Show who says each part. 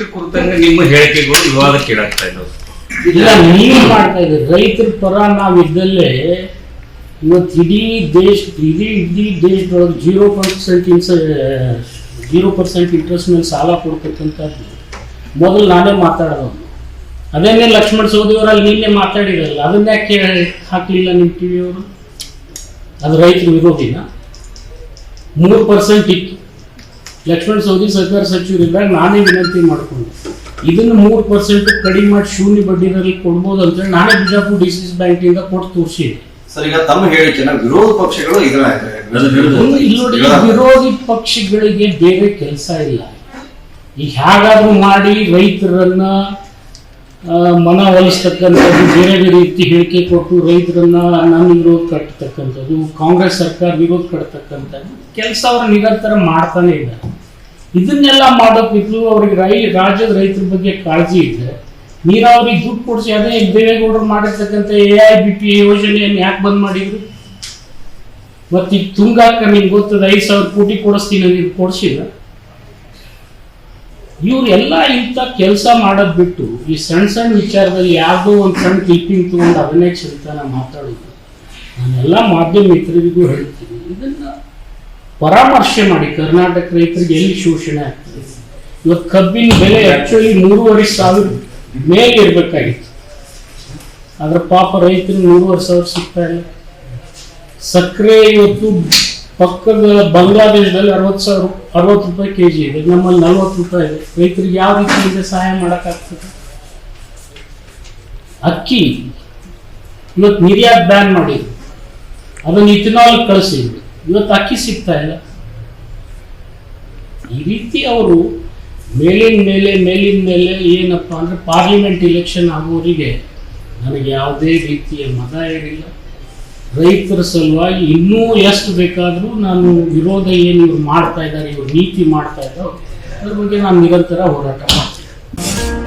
Speaker 1: ರೈತರ ಕುರಿತಂಗೆ ನಿಮ್ಮ ಹೇಳಿಕೆಗಳು ವಿವಾದಕ್ಕೀಡಾಗ್ತಾ ಇದ್ದಾವೆ.
Speaker 2: ಇಲ್ಲ, ನೀವು ಮಾಡ್ತಾ ಇದ್ದೀರಿ. ರೈತರ ಪರ ನಾವಿದ್ದಲ್ಲೇ ಇವತ್ತು ಇಡೀ ದೇಶ, ಇಡೀ ಇಡೀ ದೇಶದೊಳಗೆ ಜೀರೋ ಪರ್ಸೆಂಟ್ ಇನ್ಸ ಜೀರೋ ಪರ್ಸೆಂಟ್ ಇಂಟ್ರೆಸ್ಟ್ ಮೇಲೆ ಸಾಲ ಕೊಡ್ತಕ್ಕಂಥದ್ದು. ಮೊದಲು ನಾನೇ ಮಾತಾಡೋದು. ಅದನ್ನೇ ಲಕ್ಷ್ಮಣ ಸೋದಿಯವರಲ್ಲಿ ನಿನ್ನೆ ಮಾತಾಡಿರಲ್ಲ ಅದನ್ನ ಯಾಕೆ ಹಾಕ್ಲಿಲ್ಲ ನಿಮ್ಮ ಟಿ ವಿಯವರು ಅದು ರೈತರ ವಿರೋಧಿನ? ಮೂರು ಪರ್ಸೆಂಟ್ ಇತ್ತು. ಲಕ್ಷ್ಮಣ ಸವದಿ ಸರ್ಕಾರ ಸಚಿವರಿದ್ದಾಗ ನಾನೇ ವಿನಂತಿ ಮಾಡಿಕೊಂಡೆ. ಇದನ್ನು ಮೂರು ಪರ್ಸೆಂಟ್ ಕಡಿಮೆ ಮಾಡಿ ಶೂನ್ಯ ಬಡ್ಡಿನಲ್ಲಿ ಕೊಡ್ಬೋದು ಅಂತೇಳಿ ನಾನೇ ಬಿಜಾಪುರ್ ಡಿ ಸಿ ಸಿ ಬ್ಯಾಂಕಿಂದ ಕೊಟ್ಟು ತೋರಿಸಿ
Speaker 3: ಸರ್ ಈಗ ತಮ್ಮ ಹೇಳಿಕೆನ ವಿರೋಧ ಪಕ್ಷಗಳು
Speaker 2: ಇಲ್ಲಿ ನೋಡಿ ವಿರೋಧಿ ಪಕ್ಷಗಳಿಗೆ ಬೇರೆ ಕೆಲಸ ಇಲ್ಲ. ಈಗ ಹೇಗಾದ್ರೂ ಮಾಡಿ ರೈತರನ್ನ ಆ, ಮನವೊಲಿಸ್ತಕ್ಕಂಥದ್ದು ಬೇರೆ ಬೇರೆ ರೀತಿ ಹೇಳಿಕೆ ಕೊಟ್ಟು ರೈತರನ್ನ ನನ್ನ ವಿರೋಧ ಕಟ್ಟತಕ್ಕಂಥದ್ದು ಕಾಂಗ್ರೆಸ್ ಸರ್ಕಾರ ವಿರೋಧ ಕಟ್ಟತಕ್ಕಂಥದ್ದು ಕೆಲಸ ಅವರು ನಿರಂತರ ಮಾಡ್ತಾನೆ ಇದ್ದಾರೆ. ಇದನ್ನೆಲ್ಲ ಮಾಡೋಕ್ಕಿದ್ರು ಅವ್ರಿಗೆ ರೈ, ರಾಜ್ಯದ ರೈತರ ಬಗ್ಗೆ ಕಾಳಜಿ ಇದೆ ನೀರಾವರಿ ದುಡ್ಡು ಕೊಡಿಸಿ ಅದೇ ದೇವೇಗೌಡರು ಮಾಡಿರ್ತಕ್ಕಂಥ ಎ ಐ ಬಿ ಪಿ ಯೋಜನೆಯನ್ನು ಯಾಕೆ ಬಂದ್ ಮಾಡಿದ್ರು? ಮತ್ತೆ ಈಗ ತುಂಗಾಕ ನಿಮ್ಗೆ ಗೊತ್ತದ ಐದು ಸಾವಿರ ಕೋಟಿ ಕೊಡಿಸ್ತೀನಿ ನೀವು ಕೊಡಿಸಿಲ್ಲ. ಇವ್ರೆಲ್ಲ ಇಂಥ ಕೆಲಸ ಮಾಡೋದ್ ಬಿಟ್ಟು ಈ ಸಣ್ಣ ಸಣ್ಣ ವಿಚಾರದಲ್ಲಿ ಯಾವುದೋ ಒಂದು ಸಣ್ಣ ಕ್ಲಿಪ್ಪಿಂಗ್ ತಗೊಂಡು ಅದನ್ನೇ ಚಿಂತನ ಮಾತಾಡೋದು. ನಾನೆಲ್ಲ ಮಾಧ್ಯಮ ಮಿತ್ರರಿಗೂ ಹೇಳ್ತೀನಿ, ಇದನ್ನ ಪರಾಮರ್ಶೆ ಮಾಡಿ ಕರ್ನಾಟಕ ರೈತರಿಗೆ ಎಲ್ಲಿ ಶೋಷಣೆ ಆಗ್ತದೆ? ಇವತ್ತು ಕಬ್ಬಿನ ಬೆಲೆ ಆಕ್ಚುಲಿ ಮೂರುವರೆ ಸಾವಿರ ಮೇಲೆ ಇರಬೇಕಾಗಿತ್ತು. ಆದ್ರೆ ಪಾಪ ರೈತರು ಮೂರುವರೆ ಸಾವಿರ ಸಿಗ್ತಾ ಇಲ್ಲ. ಸಕ್ಕರೆ ಇವತ್ತು ಪಕ್ಕದ ಬಾಂಗ್ಲಾದೇಶದಲ್ಲಿ ಅರವತ್ತು ಸಾವಿರ, ಅರವತ್ತು ರೂಪಾಯಿ ಕೆ ಜಿ ಇದೆ ನಮ್ಮಲ್ಲಿ ನಲ್ವತ್ತು ರೂಪಾಯಿ ಇದೆ. ರೈತರಿಗೆ ಯಾವ ರೀತಿಯಿಂದ ಸಹಾಯ ಮಾಡೋಕ್ಕಾಗ್ತದೆ? ಅಕ್ಕಿ ಇವತ್ತು ನಿರ್ಯಾತ್ ಬ್ಯಾನ್ ಮಾಡಿದ್ರು. ಅದನ್ನು ಇಥನಾಲ್ ಕಳಿಸಿದ್ರು. ಇವತ್ತು ಅಕ್ಕಿ ಸಿಗ್ತಾ ಇಲ್ಲ. ಈ ರೀತಿ ಅವರು ಮೇಲಿನ ಮೇಲೆ ಮೇಲಿನ ಮೇಲೆ ಏನಪ್ಪ ಅಂದ್ರೆ ಪಾರ್ಲಿಮೆಂಟ್ ಇಲೆಕ್ಷನ್ ಆಗುವವರಿಗೆ ನನಗೆ ಯಾವುದೇ ರೀತಿಯ ಮತ ಇರಲಿಲ್ಲ ರೈತರ ಸಲುವಾಗಿ ಇನ್ನೂ ಎಷ್ಟು ಬೇಕಾದರೂ ನಾನು ವಿರೋಧ ಏನು ಇವ್ರು ಮಾಡ್ತಾ ಇದ್ದಾರೆ, ಇವರು ನೀತಿ ಮಾಡ್ತಾ ಇದ್ದಾರೆ, ಅದ್ರ ಬಗ್ಗೆ ನಾನು ನಿರಂತರ ಹೋರಾಟ ಮಾಡ್ತೀನಿ.